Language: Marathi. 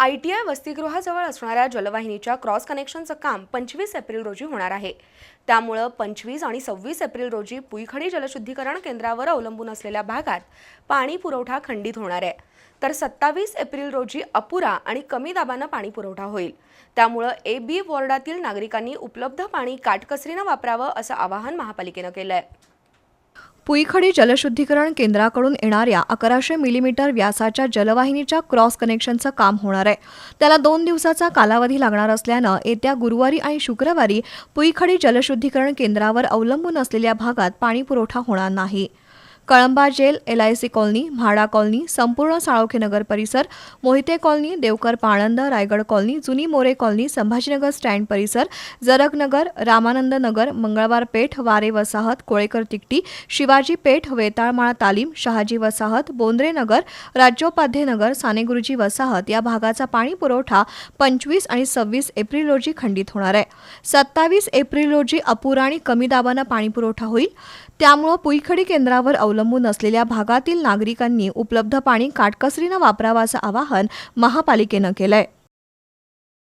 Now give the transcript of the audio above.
आय टी आय वसतिगृहाजवळ असणाऱ्या जलवाहिनीच्या क्रॉस कनेक्शनचं काम पंचवीस एप्रिल रोजी होणार आहे. त्यामुळं पंचवीस आणि सव्वीस एप्रिल रोजी पुईखडी जलशुद्धीकरण केंद्रावर अवलंबून असलेल्या भागात पाणी पुरवठा खंडित होणार आहे. तर सत्तावीस एप्रिल रोजी अपुरा आणि कमी दाबानं पाणी पुरवठा होईल. त्यामुळं ए बी वॉर्डातील नागरिकांनी उपलब्ध पाणी काटकसरीनं वापरावं असं आवाहन महापालिकेनं केलं आहे पुईखडी जलशुद्धीकरण केंद्राकडून येणाऱ्या अकराशे मिलीमीटर व्यासाच्या जलवाहिनीच्या क्रॉस कनेक्शनचं काम होणार आहे. त्याला दोन दिवसाचा कालावधी लागणार असल्यानं येत्या गुरुवारी आणि शुक्रवारी पुईखडी जलशुद्धीकरण केंद्रावर अवलंबून असलेल्या भागात पाणीपुरवठा होणार नाही. Kalamba jail L I C colony MHADA colony संपूर्ण साळोखे नगर परिसर मोहिते कॉलनी देवकर पाणंद रायगड कॉलनी जुनी मोरे कॉलनी संभाजीनगर स्टँड परिसर जरगनगर रामानंद नगर मंगळवार पेठ वारे वसाहत कोळेकर तिकटी शिवाजी पेठ वेताळमाळा तालीम शहाजी वसाहत बोंद्रे नगर राज्योपाध्ये नगर सानेगुरुजी वसाहत या भागाचा पाणी पुरवठा पंचवीस आणि सव्वीस एप्रिल रोजी खंडित होणार आहे. सत्तावीस एप्रिल रोजी अपुरा आणि कमी दाबानं पाणी पुरवठा होईल. त्यामुळं पुईखडी केंद्रावर अवलंबून अवलंबून असलेल्या भागातील नागरिकांनी उपलब्ध पाणी काटकसरीनं वापरावं असं आवाहन महापालिकेनं केलंय.